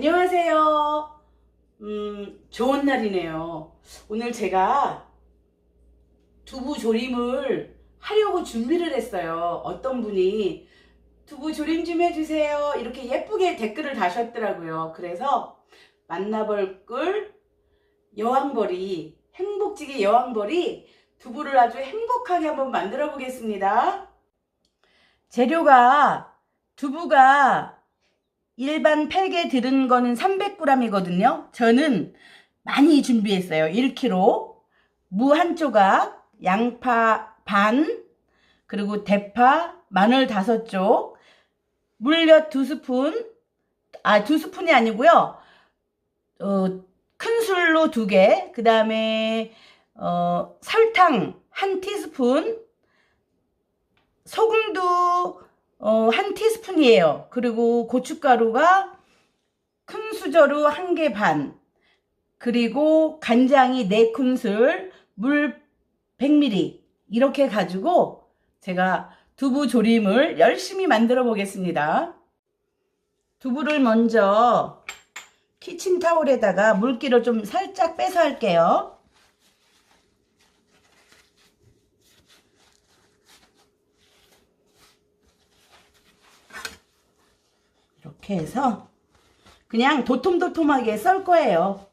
안녕하세요. 음, 좋은 날이네요. 오늘 제가 두부 조림을 하려고 준비를 했어요. 어떤 분이 두부 조림 좀 해주세요. 이렇게 예쁘게 댓글을 다셨더라고요. 그래서 만나볼 꿀 여왕벌이 행복지기 여왕벌이 두부를 아주 행복하게 한번 만들어 보겠습니다. 재료가 두부가 일반 팩에 들은 거는 300g이거든요. 저는 많이 준비했어요. 1kg. 무 한 조각, 양파 반, 그리고 대파, 마늘 다섯 쪽, 물엿 두 스푼, 아, 두 스푼이 아니고요. 어, 큰 술로 두 개, 그 다음에, 어, 설탕 한 티스푼, 소금도 어, 한 티스푼이에요. 그리고 고춧가루가 큰 수저로 한 개 반. 그리고 간장이 네 큰술, 물 100ml. 이렇게 가지고 제가 두부 조림을 열심히 만들어 보겠습니다. 두부를 먼저 키친타올에다가 물기를 좀 살짝 빼서 할게요. 이렇게 해서 그냥 도톰도톰하게 썰 거예요.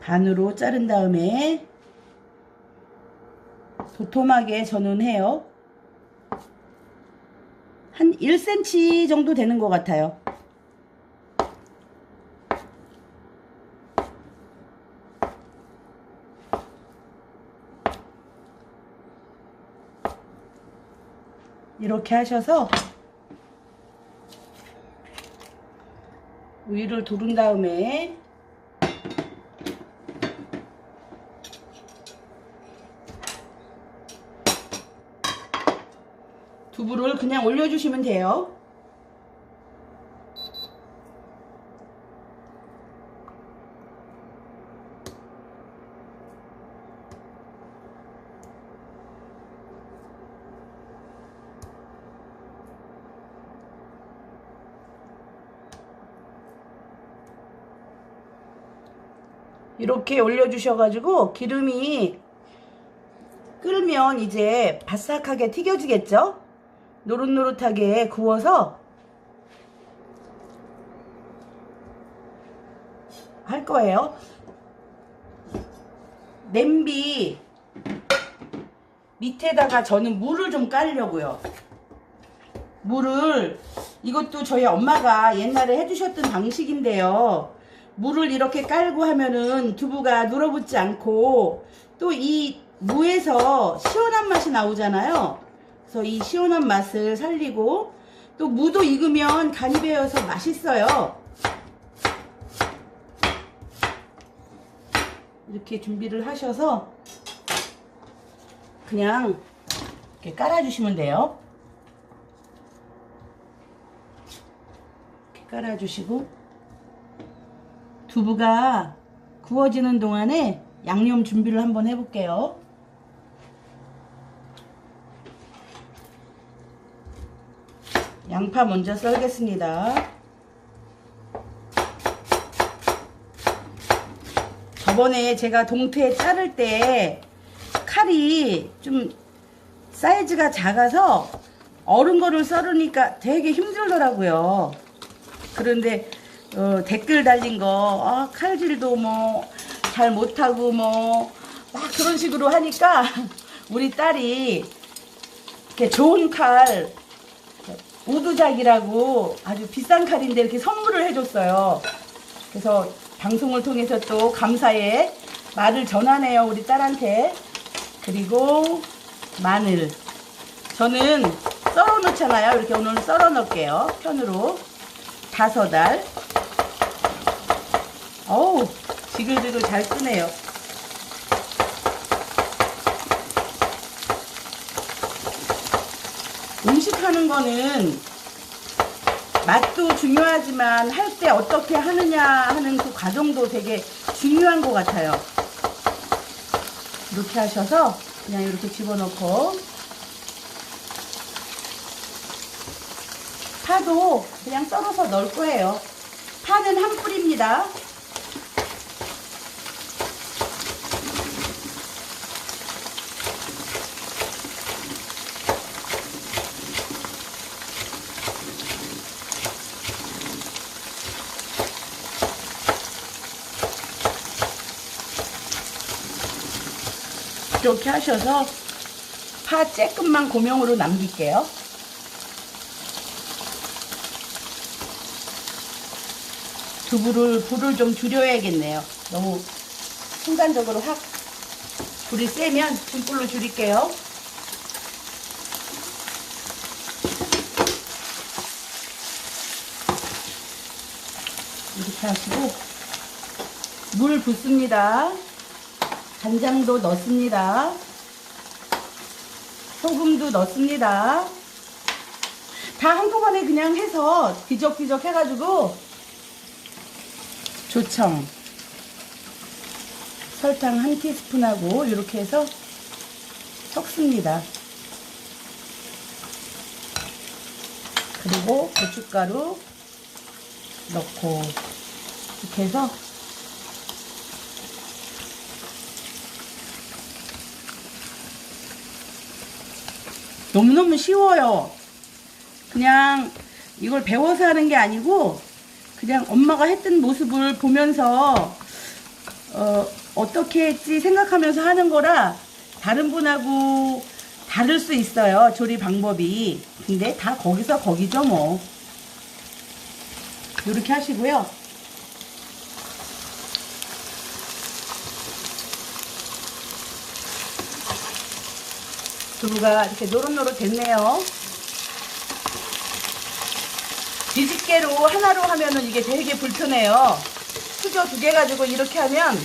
반으로 자른 다음에 도톰하게 전원해요. 한 1cm 정도 되는 것 같아요. 이렇게 하셔서 위를 두른 다음에 두부를 그냥 올려주시면 돼요. 이렇게 올려주셔가지고 기름이 끓으면 이제 바삭하게 튀겨지겠죠? 노릇노릇하게 구워서 할 거예요. 냄비 밑에다가 저는 물을 좀 깔려고요. 물을 이것도 저희 엄마가 옛날에 해주셨던 방식인데요. 물을 이렇게 깔고 하면은 두부가 눌어붙지 않고 또 이 무에서 시원한 맛이 나오잖아요. 그래서 이 시원한 맛을 살리고 또 무도 익으면 간이 배어서 맛있어요. 이렇게 준비를 하셔서 그냥 이렇게 깔아주시면 돼요. 이렇게 깔아주시고 두부가 구워지는 동안에 양념 준비를 한번 해볼게요. 양파 먼저 썰겠습니다. 저번에 제가 동태 자를 때 칼이 좀 사이즈가 작아서 어른 거를 썰으니까 되게 힘들더라고요. 그런데 어, 댓글 달린 거 아, 칼질도 뭐 잘 못하고 뭐 막 그런 식으로 하니까 우리 딸이 이렇게 좋은 칼 우두작이라고 아주 비싼 칼인데 이렇게 선물을 해줬어요. 그래서 방송을 통해서 또 감사의 말을 전하네요 우리 딸한테. 그리고 마늘. 저는 썰어 놓잖아요. 이렇게 오늘 썰어 놓을게요. 편으로 다섯 알. 어우 지글지글 잘 끄네요. 음식 하는 거는 맛도 중요하지만 할 때 어떻게 하느냐 하는 그 과정도 되게 중요한 것 같아요. 이렇게 하셔서 그냥 이렇게 집어넣고 파도 그냥 썰어서 넣을 거예요. 파는 한 뿌리입니다. 이렇게 하셔서 파 쬐끔만 고명으로 남길게요. 두부를 불을 좀 줄여야겠네요. 너무 순간적으로 확 불이 세면 중불로 줄일게요. 이렇게 하시고 물 붓습니다. 간장도 넣습니다. 소금도 넣습니다. 다 한꺼번에 그냥 해서 뒤적뒤적 해가지고 조청 설탕 한 티스푼하고 이렇게 해서 섞습니다. 그리고 고춧가루 넣고 이렇게 해서 너무너무 쉬워요. 그냥 이걸 배워서 하는 게 아니고 그냥 엄마가 했던 모습을 보면서 어, 어떻게 했지 생각하면서 하는 거라 다른 분하고 다를 수 있어요. 조리 방법이. 근데 다 거기서 거기죠 뭐. 이렇게 하시고요. 두부가 이렇게 노릇노릇 됐네요. 뒤집개로 하나로 하면은 이게 되게 불편해요. 수저 두 개 가지고 이렇게 하면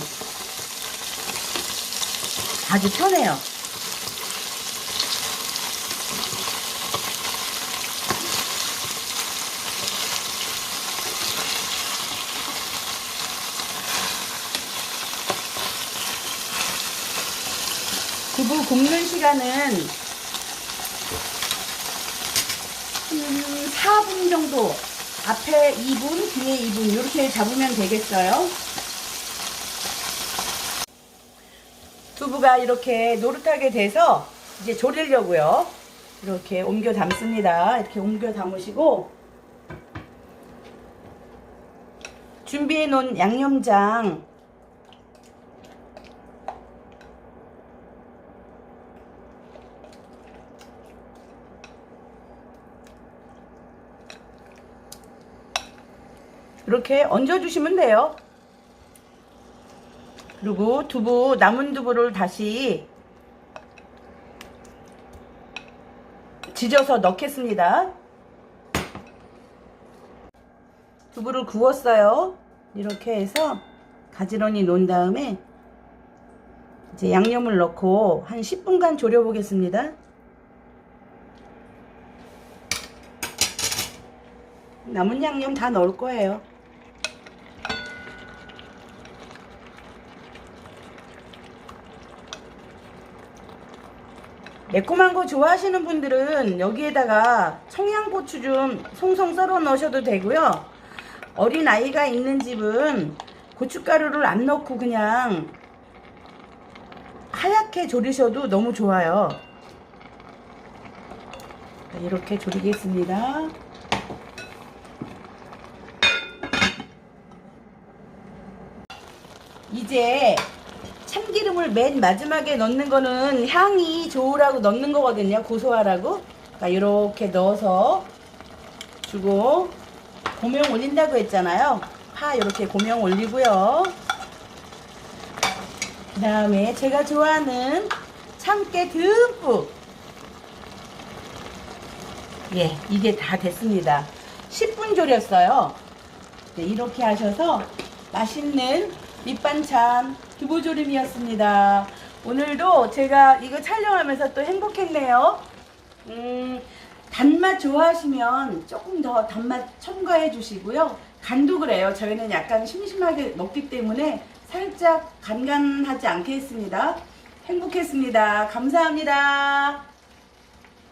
아주 편해요. 두부 굽는 시간은 음, 4분 정도 앞에 2분 뒤에 2분 이렇게 잡으면 되겠어요? 두부가 이렇게 노릇하게 돼서 이제 졸이려고요. 이렇게 옮겨 담습니다. 이렇게 옮겨 담으시고 준비해 놓은 양념장 이렇게 얹어주시면 돼요. 그리고 두부, 남은 두부를 다시 지져서 넣겠습니다. 두부를 구웠어요. 이렇게 해서 가지런히 놓은 다음에 이제 양념을 넣고 한 10분간 졸여 보겠습니다. 남은 양념 다 넣을 거예요. 매콤한 거 좋아하시는 분들은 여기에다가 청양고추 좀 송송 썰어 넣으셔도 되고요. 어린 아이가 있는 집은 고춧가루를 안 넣고 그냥 하얗게 졸이셔도 너무 좋아요. 이렇게 졸이겠습니다. 이제 참기름을 맨 마지막에 넣는 거는 향이 좋으라고 넣는 거거든요. 고소하라고. 그러니까 이렇게 넣어서 주고 고명 올린다고 했잖아요. 파 이렇게 고명 올리고요. 그 다음에 제가 좋아하는 참깨 듬뿍. 예, 이게 다 됐습니다. 10분 졸였어요. 네, 이렇게 하셔서 맛있는 밑반찬 두부조림이었습니다. 오늘도 제가 이거 촬영하면서 또 행복했네요. 음, 단맛 좋아하시면 조금 더 단맛 첨가해 주시고요. 간도 그래요. 저희는 약간 심심하게 먹기 때문에 살짝 간간하지 않게 했습니다. 행복했습니다. 감사합니다.